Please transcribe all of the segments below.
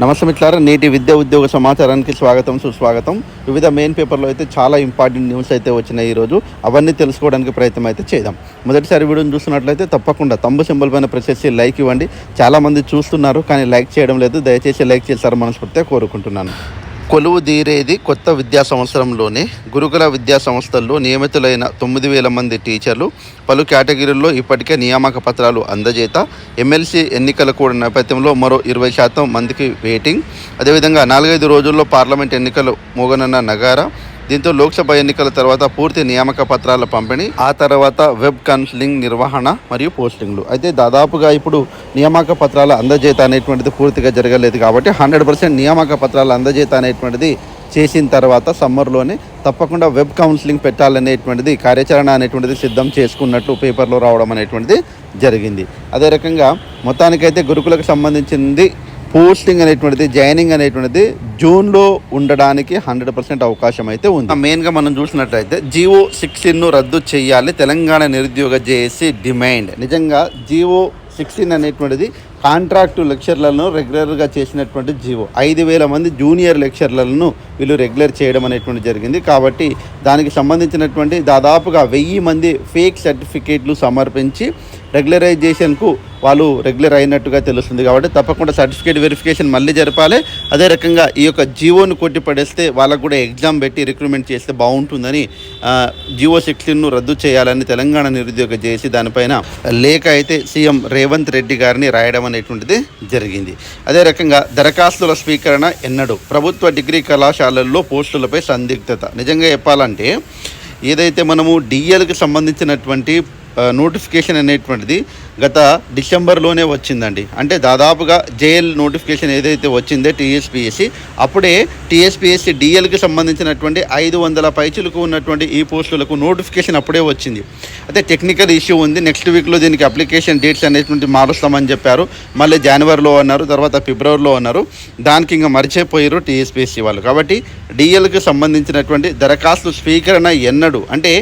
నమస్తే మిత్రులారా నేటి విద్యా ఉద్యోగ సమాచారానికి స్వాగతం సుస్వాగతం. వివిధ మెయిన్ పేపర్లో అయితే చాలా ఇంపార్టెంట్ న్యూస్ అయితే వచ్చినాయి ఈరోజు. అవన్నీ తెలుసుకోవడానికి ప్రయత్నం అయితే చేద్దాం. మొదటిసారి వీడియోని చూస్తున్నట్లయితే తప్పకుండా తమ్ము సింబల్ పైన ప్రెస్ చేసి లైక్ ఇవ్వండి. చాలామంది చూస్తున్నారు కానీ లైక్ చేయడం లేదు. దయచేసి లైక్ చేస్తారని మనస్ఫూర్తిగా కోరుకుంటున్నాను. కొలువు తీరేది కొత్త విద్యా సంవత్సరంలోనే. గురుకుల విద్యా సంస్థల్లో నియమితులైన తొమ్మిది వేల మంది టీచర్లు పలు కేటగిరీల్లో ఇప్పటికే నియామక పత్రాలు అందజేత. ఎమ్మెల్సీ ఎన్నికల కూడా నేపథ్యంలో మరో ఇరవై శాతం మందికి వెయిటింగ్. అదేవిధంగా నాలుగైదు రోజుల్లో పార్లమెంట్ ఎన్నికలు మోగనన్న నగారా దీంతో లోక్సభ ఎన్నికల తర్వాత పూర్తి నియామక పత్రాల పంపిణీ ఆ తర్వాత వెబ్ కౌన్సిలింగ్ నిర్వహణ మరియు పోస్టింగ్లు. అయితే దాదాపుగా ఇప్పుడు నియామక పత్రాల అందజేత అనేటువంటిది పూర్తిగా జరగలేదు కాబట్టి హండ్రెడ్ పర్సెంట్ నియామక పత్రాల అందజేత అనేటువంటిది చేసిన తర్వాత సమ్మర్లోనే తప్పకుండా వెబ్ కౌన్సిలింగ్ పెట్టాలనేటువంటిది కార్యాచరణ అనేటువంటిది సిద్ధం చేసుకున్నట్లు పేపర్లో రావడం అనేటువంటిది జరిగింది. అదే రకంగా మొత్తానికైతే గురుకులకు సంబంధించింది పోస్టింగ్ అనేటువంటిది జాయినింగ్ అనేటువంటిది జూన్లో ఉండడానికి హండ్రెడ్ పర్సెంట్ అవకాశం అయితే ఉంది. మెయిన్గా మనం చూసినట్లయితే జియో సిక్స్టీన్ను రద్దు చేయాలి. తెలంగాణ నిరుద్యోగ జేఏసీ డిమాండ్. నిజంగా జియో సిక్స్టీన్ అనేటువంటిది కాంట్రాక్టు లెక్చర్లను రెగ్యులర్గా చేసినటువంటి జీవో ఐదు వేల మంది జూనియర్ లెక్చర్లను వీళ్ళు రెగ్యులర్ చేయడం అనేటువంటి జరిగింది. కాబట్టి దానికి సంబంధించినటువంటి దాదాపుగా వెయ్యి మంది ఫేక్ సర్టిఫికేట్లు సమర్పించి రెగ్యులరైజేషన్కు వాళ్ళు రెగ్యులర్ అయినట్టుగా తెలుస్తుంది కాబట్టి తప్పకుండా సర్టిఫికేట్ వెరిఫికేషన్ మళ్ళీ జరపాలి. అదే రకంగా ఈ యొక్క జియోను కొట్టి పడేస్తే వాళ్ళకు కూడా ఎగ్జామ్ పెట్టి రిక్రూట్మెంట్ చేస్తే బాగుంటుందని జియో సిక్స్టీన్ను రద్దు చేయాలని తెలంగాణ నిరుద్యోగ చేసి దానిపైన లేఖ అయితే సీఎం రేవంత్ రెడ్డి గారిని రాయడం అనేటువంటిది జరిగింది. అదే రకంగా దరఖాస్తుల స్వీకరణ ఎన్నడూ ప్రభుత్వ డిగ్రీ కళాశాలల్లో పోస్టులపై సందిగ్ధత. నిజంగా చెప్పాలంటే ఏదైతే మనము డిఎల్కి సంబంధించినటువంటి నోటిఫికేషన్ అనేటువంటిది గత డిసెంబర్లోనే వచ్చిందండి. అంటే దాదాపుగా జేఎల్ నోటిఫికేషన్ ఏదైతే వచ్చిందో టీఎస్పీఎస్సి అప్పుడే టీఎస్పీఎస్సి డిఎల్కి సంబంధించినటువంటి ఐదు వందల పైచులకు ఉన్నటువంటి ఈ పోస్టులకు నోటిఫికేషన్ అప్పుడే వచ్చింది. అయితే టెక్నికల్ ఇష్యూ ఉంది. నెక్స్ట్ వీక్లో దీనికి అప్లికేషన్ డేట్స్ అనేటువంటి మారుస్తామని చెప్పారు. మళ్ళీ జనవరిలో అన్నారు తర్వాత ఫిబ్రవరిలో అన్నారు. దానికి ఇంకా మర్చిపోయారు టీఎస్పీఎస్సి వాళ్ళు. కాబట్టి డిఎల్కి సంబంధించినటువంటి దరఖాస్తు స్వీకరణ ఎన్నడు అంటే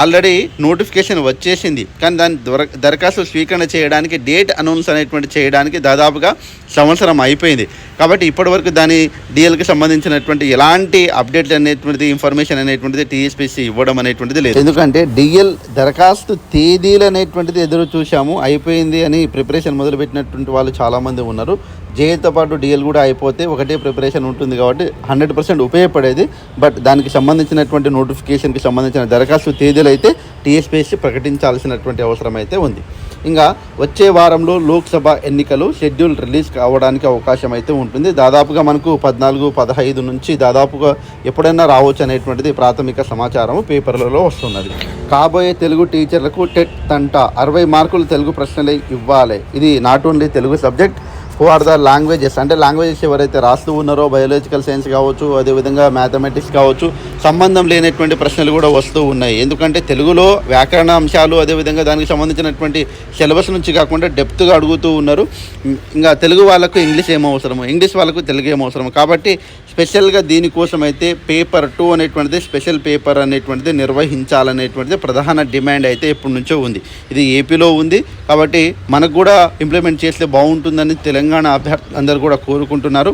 ఆల్రెడీ నోటిఫికేషన్ వచ్చేసింది. కానీ దాని దరఖాస్తు స్వీకరణ చేయడానికి డేట్ అనౌన్స్ అనేటువంటి చేయడానికి దాదాపుగా సంవత్సరం అయిపోయింది. కాబట్టి ఇప్పటివరకు దాని డిఎల్కి సంబంధించినటువంటి ఎలాంటి అప్డేట్ అనేటువంటిది ఇన్ఫర్మేషన్ అనేటువంటిది టీఎస్పీసీ ఇవ్వడం అనేటువంటిది లేదు. ఎందుకంటే డిఎల్ దరఖాస్తు తేదీలు అనేటువంటిది ఎదురు చూశాము అయిపోయింది అని ప్రిపరేషన్ మొదలుపెట్టినటువంటి వాళ్ళు చాలామంది ఉన్నారు. జేఏతో పాటు డిఎల్ కూడా అయిపోతే ఒకటే ప్రిపరేషన్ ఉంటుంది కాబట్టి హండ్రెడ్ పర్సెంట్ ఉపయోగపడేది. బట్ దానికి సంబంధించినటువంటి నోటిఫికేషన్కి సంబంధించిన దరఖాస్తు తేదీలు అయితే టీఎస్పీఎస్సీ ప్రకటించాల్సినటువంటి అవసరం అయితే ఉంది. ఇంకా వచ్చే వారంలో లోక్సభ ఎన్నికలు షెడ్యూల్ రిలీజ్ కావడానికి అవకాశం అయితే ఉంటుంది. దాదాపుగా మనకు పద్నాలుగు పదహైదు నుంచి దాదాపుగా ఎప్పుడైనా రావచ్చు అనేటువంటిది ప్రాథమిక సమాచారం పేపర్లలో వస్తున్నది. కాబోయే తెలుగు టీచర్లకు టెట్ తంట అరవై మార్కులు తెలుగు ప్రశ్నలే ఇవ్వాలి. ఇది not only Telugu subject who are the languages అంటే లాంగ్వేజెస్ ఎవరైతే రాస్తూ ఉన్నారో బయాలజికల్ సైన్స్ కావచ్చు అదేవిధంగా మ్యాథమెటిక్స్ కావచ్చు సంబంధం లేనటువంటి ప్రశ్నలు కూడా వస్తూ ఉన్నాయి. ఎందుకంటే తెలుగులో వ్యాకరణ అంశాలు అదేవిధంగా దానికి సంబంధించినటువంటి సిలబస్ నుంచి కాకుండా డెప్త్గా అడుగుతూ ఉన్నారు. ఇంకా తెలుగు వాళ్ళకు ఇంగ్లీష్ ఏమవసరము ఇంగ్లీష్ వాళ్ళకు తెలుగు ఏమవసరము అవసరం కాబట్టి స్పెషల్గా దీనికోసం అయితే పేపర్ టూ అనేటువంటిది స్పెషల్ పేపర్ అనేటువంటిది నిర్వహించాలనేటువంటిది ప్రధాన డిమాండ్ అయితే ఎప్పటి నుంచో ఉంది. ఇది ఏపీలో ఉంది. కాబట్టి మనకు కూడా ఇంప్లిమెంట్ చేస్తే బాగుంటుందని తెలంగాణ అభ్యర్థులందరూ కూడా కోరుకుంటున్నారు.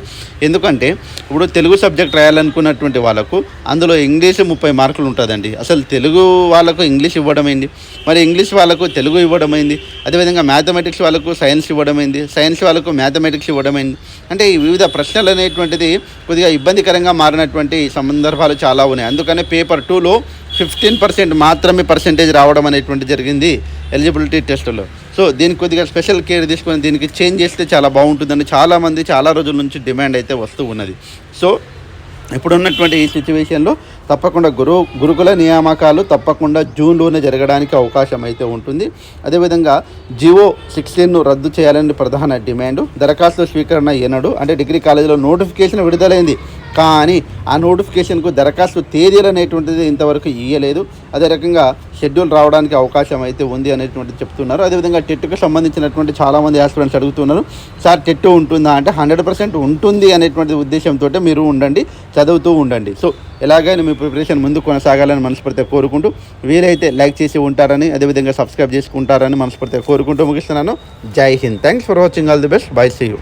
ఎందుకంటే ఇప్పుడు తెలుగు సబ్జెక్ట్ రాయాలనుకున్నటువంటి వాళ్ళకు అందులో ఇంగ్లీష్ ముప్పై మార్కులు ఉంటుందండి. అసలు తెలుగు వాళ్ళకు ఇంగ్లీష్ ఇవ్వడమైంది? మరి ఇంగ్లీష్ వాళ్ళకు తెలుగు ఇవ్వడమైంది? అదేవిధంగా మ్యాథమెటిక్స్ వాళ్ళకు సైన్స్ ఇవ్వడమైంది? సైన్స్ వాళ్ళకు మ్యాథమెటిక్స్ ఇవ్వడమైంది? అంటే ఈ వివిధ ప్రశ్నలు అనేటువంటిది కొద్దిగా ఇబ్బందికరంగా మారినటువంటి సందర్భాలు చాలా ఉన్నాయి. అందుకనే పేపర్ టూలో ఫిఫ్టీన్ పర్సెంట్ మాత్రమే పర్సెంటేజ్ రావడం అనేటువంటి జరిగింది ఎలిజిబిలిటీ టెస్టులో. సో దీనికి కొద్దిగా స్పెషల్ కేర్ తీసుకొని దీనికి చేంజ్ చేస్తే చాలా బాగుంటుందని చాలామంది చాలా రోజుల నుంచి డిమాండ్ అయితే వస్తూ ఉన్నది. సో ఇప్పుడున్నటువంటి ఈ సిచ్యువేషన్లో తప్పకుండా గురు గురుకుల నియామకాలు తప్పకుండా జూన్లోనే జరగడానికి అవకాశం అయితే ఉంటుంది. అదేవిధంగా జివో సిక్స్టీన్ను రద్దు చేయాలని ప్రధాన డిమాండ్. దరఖాస్తు స్వీకరణ ఎనడు అంటే డిగ్రీ కాలేజీలో నోటిఫికేషన్ విడుదలైంది. కానీ ఆ నోటిఫికేషన్కు దరఖాస్తు తేదీలు అనేటువంటిది ఇంతవరకు ఇయ్యలేదు. అదే రకంగా షెడ్యూల్ రావడానికి అవకాశం అయితే ఉంది అనేటువంటిది చెప్తున్నారు. అదేవిధంగా టెట్కు సంబంధించినటువంటి చాలామంది ఆస్పిరెంట్స్ అడుగుతున్నారు. సార్ టెట్ ఉంటుందా? అంటే హండ్రెడ్ పర్సెంట్ ఉంటుంది అనేటువంటి ఉద్దేశంతో మీరు ఉండండి చదువుతూ ఉండండి. సో ఎలాగైనా మీ ప్రిపరేషన్ ముందు కొనసాగాలని మనస్ఫూర్తిగా కోరుకుంటూ వీలైతే లైక్ చేసి ఉంటారని అదేవిధంగా సబ్స్క్రైబ్ చేసుకుంటారని మనస్ఫూర్తిగా కోరుకుంటూ ముగిస్తున్నాను. జై Hind. Thanks for watching. All the best. Bye. See. You.